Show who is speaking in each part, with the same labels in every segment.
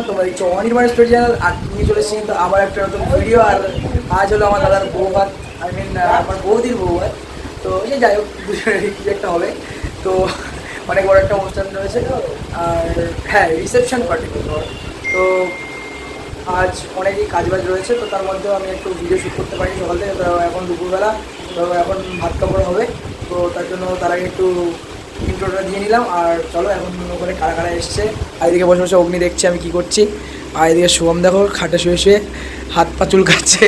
Speaker 1: অনির্বাণ তোমরা দেখছ Anirban story channel, আর নিয়ে চলে এসেছি তো আবার একটা নতুন ভিডিও আর আজ হলো আমার দাদার বউ ভাত আই মিন আমার বৌদির বউ ভাত তো এই যাই হোক দুজনেরই কিছু একটা হবে। তো অনেক বড় একটা অনুষ্ঠান রয়েছে। আর হ্যাঁ রিসেপশন পার্টি তো আজ অনেকই কাজবাজ রয়েছে, তো তার মধ্যেও আমি একটু ভিডিও শ্যুট করতে পারি সকাল থেকে। তো এখন দুপুরবেলা, তো এখন ভাত কাপড় হবে। তো তার জন্য তার আগে একটু ইন্ট্রোটা দিয়ে নিলাম আর চলো এখন ওখানে কারা কারা এসছে আর এদিকে বসে বসে অগ্নি দেখছে আমি কি করছি আর এদিকে শুভম দেখো খাটে শুয়ে শুয়ে হাত পা চুলকাচ্ছে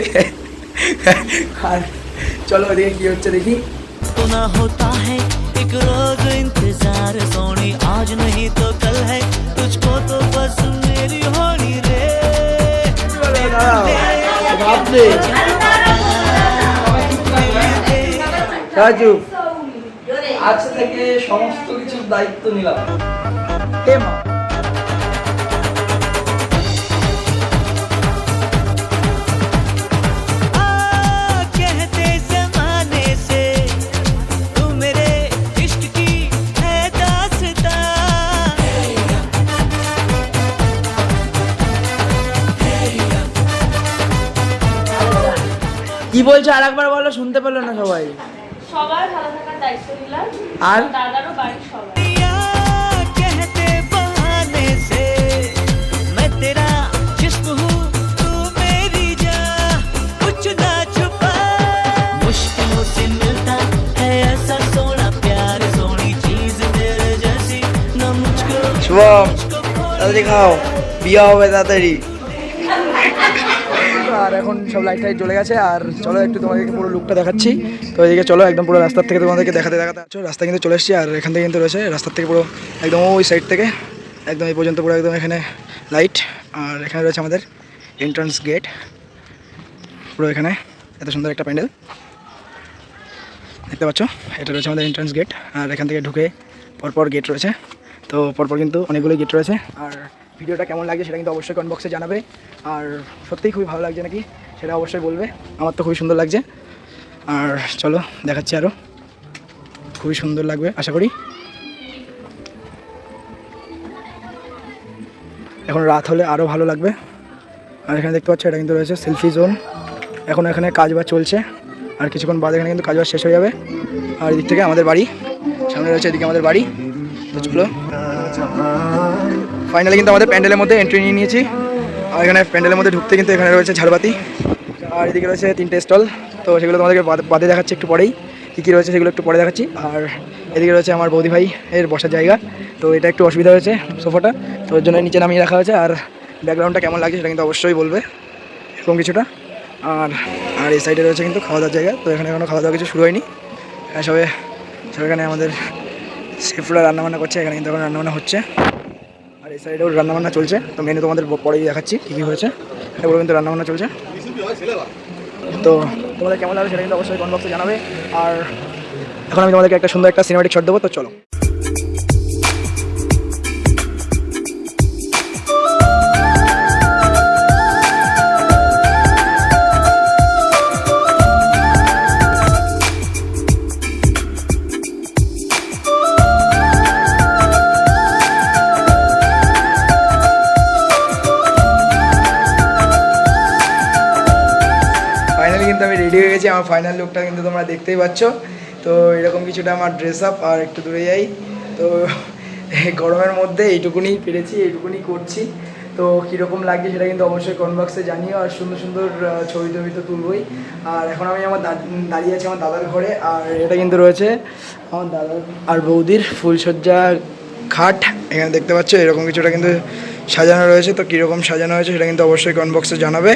Speaker 1: আর চলো এদিকে কি হচ্ছে দেখি
Speaker 2: तो ना होता है एक रोज इंतजार सोनी आज नहीं तो कल है तुझको तो बस मेरी होनी रे
Speaker 1: বাপরে রাজু আজ থেকে সমস্ত কিছুর দায়িত্ব নিলাম। হে মা? কি বলছো? আর একবার বলো শুনতে পেল না সবাই। আর
Speaker 3: দাদারও বাড়ির সবাই
Speaker 1: শুভম তাড়াতাড়ি খাও বিয়া হবে তাড়াতাড়ি আর এখন সব লাইট টাইট জ্বলে গেছে। আর চলো একটু তোমাদেরকে পুরো লুকটা দেখাচ্ছি। তো এদিকে চলো, একদম পুরো রাস্তার থেকে তোমাদেরকে দেখাতে দেখাতে আছো রাস্তা কিন্তু চলে এসেছি আর এখান থেকে কিন্তু রয়েছে রাস্তার থেকে পুরো একদম ওই সাইড থেকে। একদম এই পর্যন্ত পুরো একদম এখানে লাইট আর এখানে রয়েছে আমাদের এন্ট্রান্স গেট পুরো এখানে এত সুন্দর একটা প্যান্ডেল। দেখতে পাচ্ছ? এটা রয়েছে আমাদের এন্ট্রান্স গেট আর এখান থেকে ঢুকে পরপর গেট রয়েছে। তো পরপর কিন্তু অনেকগুলো গেট রয়েছে। আর ভিডিওটা কেমন লাগছে সেটা কিন্তু অবশ্যই কমেন্ট বক্সে জানাবে। আর সত্যিই খুবই ভালো লাগছে নাকি? সেটা অবশ্যই বলবে। আমার তো খুবই সুন্দর লাগছে। আর চলো, দেখাচ্ছি আরও খুবই সুন্দর লাগবে, আশা করি। এখন রাত হলে আরও ভালো লাগবে। আর এখানে দেখতে পাচ্ছ, এটা কিন্তু রয়েছে সেলফি জোন এখন এখানে কাজ বাজ চলছে। আর কিছুক্ষণ বাদে এখানে কিন্তু কাজ বাজ শেষ হয়ে যাবে। আর এদিক থেকে আমাদের বাড়ি। সামনে রয়েছে এদিকে আমাদের বাড়ি। তো ফাইনালি কিন্তু আমাদের প্যান্ডেলের মধ্যে এন্ট্রি নিয়ে নিয়েছি। আর এখানে প্যান্ডেলের মধ্যে ঢুকতে কিন্তু এখানে রয়েছে ঝাড়বাতি। আর এদিকে রয়েছে তিনটে স্টল। তো সেগুলো তোমাদেরকে বাদে- দেখাচ্ছি একটু পরেই। কী কী রয়েছে সেগুলো একটু পরে দেখাচ্ছি। আর এদিকে রয়েছে আমার বৌদি ভাই এর বসার জায়গা। তো এটা একটু অসুবিধা হয়েছে সোফাটা। তো ওর জন্য নিচে নামিয়ে রাখা হয়েছে। আর ব্যাকগ্রাউন্ডটা কেমন লাগছে সেটা কিন্তু অবশ্যই বলবে। এরকম কিছুটা। আর আর এই সাইডে রয়েছে কিন্তু খাওয়া দাওয়ার জায়গা। তো এখানে এখনও খাওয়া দাওয়া কিছু শুরু হয়নি। এখানে সবে সব এখানে আমাদের শেফরা রান্নাবান্না করছে। এখানে কিন্তু এখন রান্নাবান্না হচ্ছে। এই সাইডেও রান্নাবান্না চলছে। তো মেনু তোমাদের পরেই দেখাচ্ছি কী কী হয়েছে। এগুলো কিন্তু রান্নাবান্না চলছে। তো তোমাদের কেমন লাগবে সেটা কিন্তু অবশ্যই কমেন্ট বক্সে জানাবে। আর এখন আমি তোমাদেরকে একটা সুন্দর একটা সিনেমাটিক শট দেবো, তো চলো। আমার ফাইনাল লুকটা কিন্তু তোমরা দেখতেই পাচ্ছ। তো এরকম কিছুটা আমার ড্রেস আপ আর একটু দূরে যাই। তো গরমের মধ্যে এইটুকুনি পেরেছি, এইটুকুনি করছি। তো কীরকম লাগছে সেটা কিন্তু অবশ্যই কমেন্ট বক্সে জানিও, আর সুন্দর সুন্দর ছবি টবি তো তুলবই। আর এখন আমি আমার দাঁড়িয়ে আছি আমার দাদার ঘরে, আর এটা কিন্তু রয়েছে আমার দাদার আর বৌদির ফুলসজ্জা খাট। এখানে দেখতে পাচ্ছ এরকম কিছুটা কিন্তু সাজানো রয়েছে। তো কীরকম সাজানো হয়েছে সেটা কিন্তু অবশ্যই কমেন্ট বক্সে জানাবে।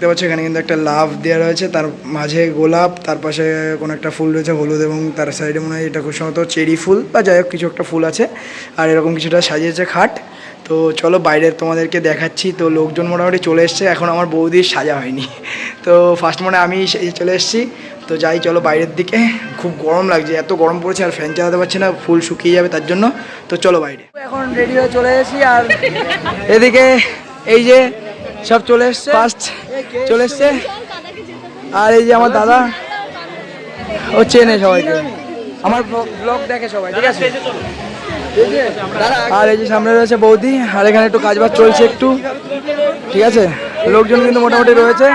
Speaker 1: দেখতে পাচ্ছ এখানে কিন্তু একটা লাভ দেওয়া রয়েছে। তার মাঝে গোলাপ তার পাশে কোনো একটা ফুল রয়েছে হলুদ এবং তার সাইডে মনে হয় এটা খুব সম্ভবত চেরি ফুল বা যাই হোক কিছু একটা ফুল আছে। আর এরকম কিছুটা সাজিয়েছে খাট। তো চলো বাইরে তোমাদেরকে দেখাচ্ছি। তো লোকজন মোটামুটি চলে এসছে। এখন আমার বৌদির সাজা হয়নি। তো ফার্স্ট মনে আমি চলে এসেছি। তো যাই চলো বাইরের দিকে। খুব গরম লাগছে এত গরম পড়েছে আর ফ্যান চালাতে পারছি না ফুল শুকিয়ে যাবে তার জন্য। তো চলো বাইরে। এখন রেডি হয়ে চলে এসেছি আর এদিকে এই যে সব চলে এসছে। ফার্স্ট চলে এসছে। আর এই যে আমার দাদা ও চেনে সবাইকে। আমার ব্লগ দেখে সবাই ঠিক আছে? আর এই যে সামনে রয়েছে বৌদি আর এখানে একটু কাজবাজ চলছে একটু ঠিক আছে? লোকজন কিন্তু মোটামুটি রয়েছে।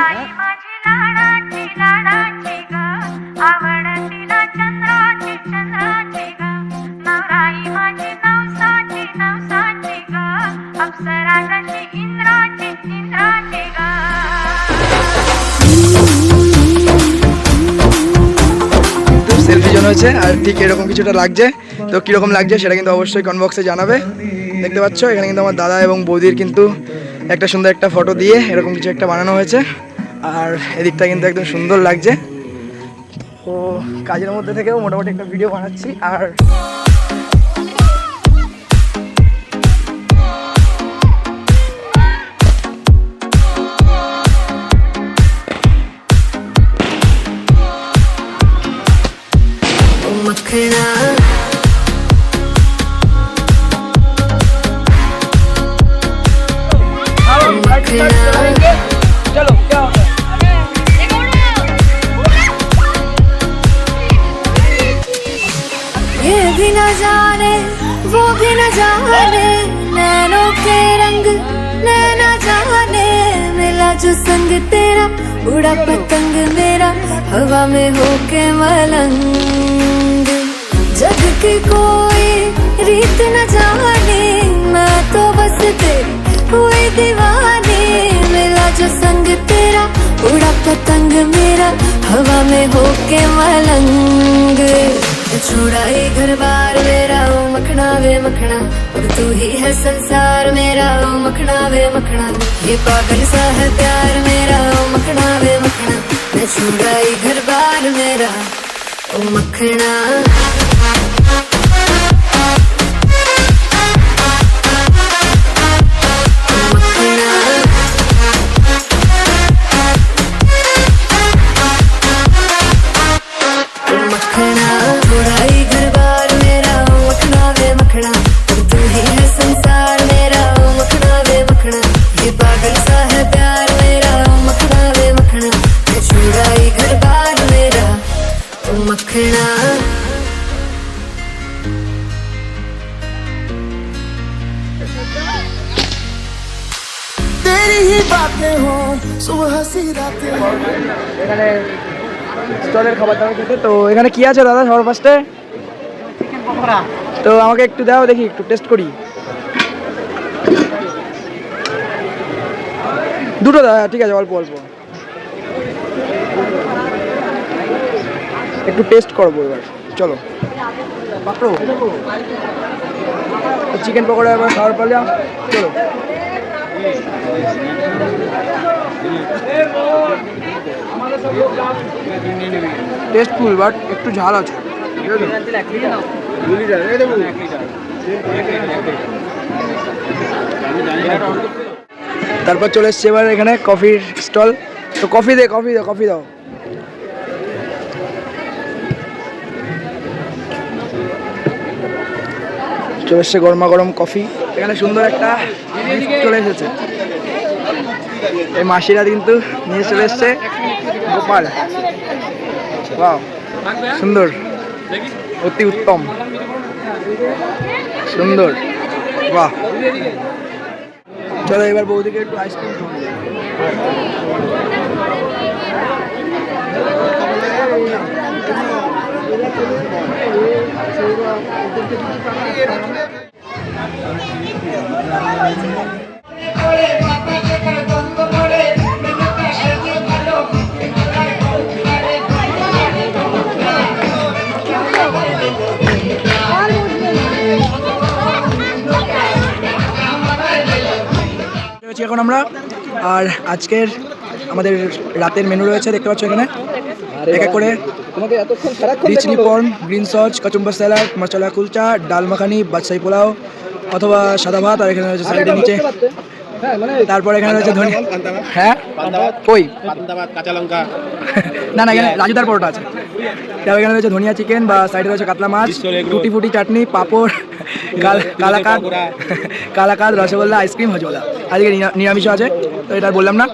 Speaker 1: জন হয়েছে, আর ঠিক এরকম কিছুটা লাগছে। তো কীরকম লাগছে সেটা কিন্তু অবশ্যই কনবক্সে জানাবে। দেখতে পাচ্ছ, এখানে কিন্তু আমার দাদা এবং বৌদির কিন্তু একটা সুন্দর একটা ফটো দিয়ে এরকম কিছু একটা বানানো হয়েছে। আর এদিকটা কিন্তু একদম সুন্দর লাগছে। তো কাজের মধ্যে থেকেও মোটামুটি একটা ভিডিও বানাচ্ছি, আর
Speaker 4: जाने के रंग, नैना जाने, मिला जो संग तेरा, उड़ा पतंग मेरा, हवा में होके मलंग। जग की कोई रीत न जाने, मैं तो बस तेरी हुई दीवानी। मिला जो संग तेरा, उड़ा पतंग मेरा, हवा में होके मलंग। छोड़ा ये घर बार, मेरा ओ मखना वे मखना। अब तू ही है संसार, मेरा ओ मखना वे मखना। ये पागल सा है प्यार, मेरा ओ मखना वे मखना। मैं छोड़ा ये घर बार, मेरा ओ मखना।
Speaker 1: এখানে স্টলের খাবার দাবার খেতে তো এখানে কি আছে দাদা সবার ফার্স্টে তো আমাকে একটু দাও দেখি একটু টেস্ট করি। দুটো দাদা ঠিক আছে অল্প অল্প। একটু টেস্ট করব এবার। চলো। চিকেন পকোড়া এবার খাওয়ার পালিয়া চলো। টেস্টফুল বাট একটু ঝাল আছে। তারপর চলে এসছে এবার এখানে কফির স্টল তো কফি দে কফি দাও কফি দাও। চলে এসছে গরমা গরম কফি এখানে সুন্দর একটা চলে এসেছে। এই মাসিরা কিন্তু নিয়ে চলে এসছে গোপাল। সুন্দর, অতি উত্তম। সুন্দর, বাহ। চলো এবার বৌদিকে একটু আইসক্রিম রয়েছি এখন আমরা। আর আজকের আমাদের রাতের মেনু রয়েছে দেখতে পাচ্ছ এখানে। এক এক করে রিচলি porn green sauce kachumber salad masala kulcha dal makhani বাদশাহী পোলাও অথবা সাদা ভাত আর এখানে রয়েছে সাইডের নিচে। তারপর এখানে রয়েছে ধনি হ্যাঁ? কই?
Speaker 5: কাঁচা লঙ্কা
Speaker 1: না না এখানে রাজুদার পরোটা আছে। তারপর এখানে রয়েছে ধনিয়া চিকেন বা সাইডে রয়েছে কাতলা মাছ টুটি ফুটি চাটনি পাঁপড় কাল- কালাকাদ রসগোল্লা, আইসক্রিম হজোলা আজকে নিরা- নিরামিষও আছে, তো এটা বললাম না।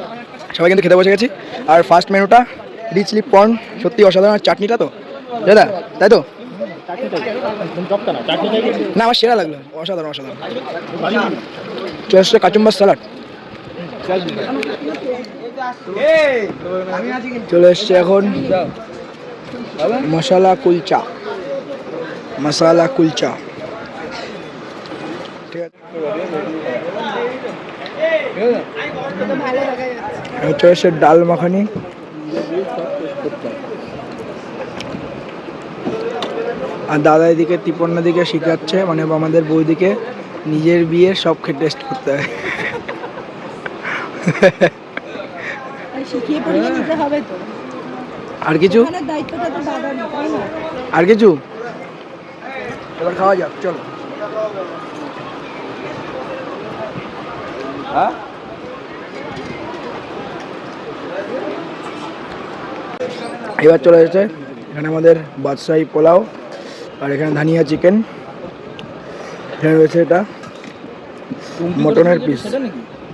Speaker 1: সবাই কিন্তু খেতে বসে গেছি। আর ফার্স্ট মেনুটা রিচলি পর্ন সত্যি অসাধারণ। চাটনিটা তো? দাদা, তাই তো? না, আমার সেরা লাগল। অসাধারণ অসাধারণ। চলে স্যালাড চলে এসছে এখন মশলা কুলচা। মশালা কুলচা। ডাল মাখানি। আর দাদা এদিকে তিপন্না দিকে শেখাচ্ছে মানে আমাদের বৌদিকে নিজের বিয়ে সব খেয়ে টেস্ট করতে হয়।
Speaker 5: তো।
Speaker 1: আর কিছু? আর কিছু? এবার খাওয়া যাক চলো। এবার চলে এসেছে এখানে আমাদের বাদশাহী পোলাও আর এখানে ধানিয়া চিকেন। এখানে রয়েছে এটা মটনের পিস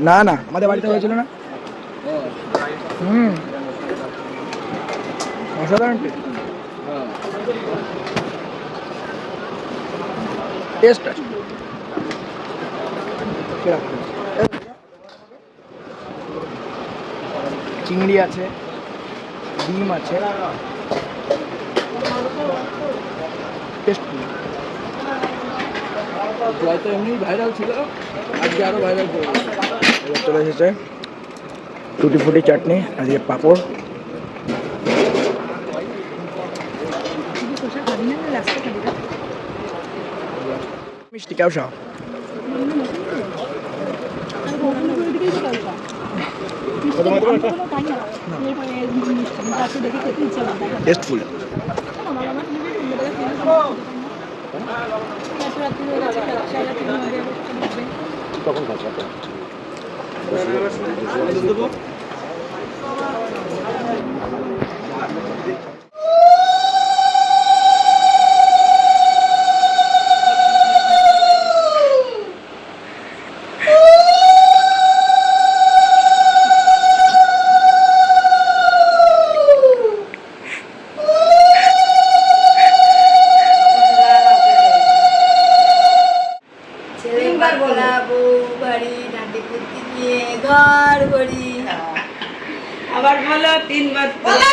Speaker 1: না না আমাদের বাড়িতে হয়েছিল না। হুম অসাধারণ টেস্ট টেস্ট আছে। চিংড়ি আছে ডিম আছে। টেস্ট
Speaker 6: জয়তো এমনি ভাইরাল ছিল আজকে আরও ভাইরাল করে
Speaker 1: চলে এসেছে টুটি ফুটি চাটনি আর দিয়ে পাঁপড়। মিষ্টি কেউসা টেস্টফুল
Speaker 7: ছেলে ঘর ভরি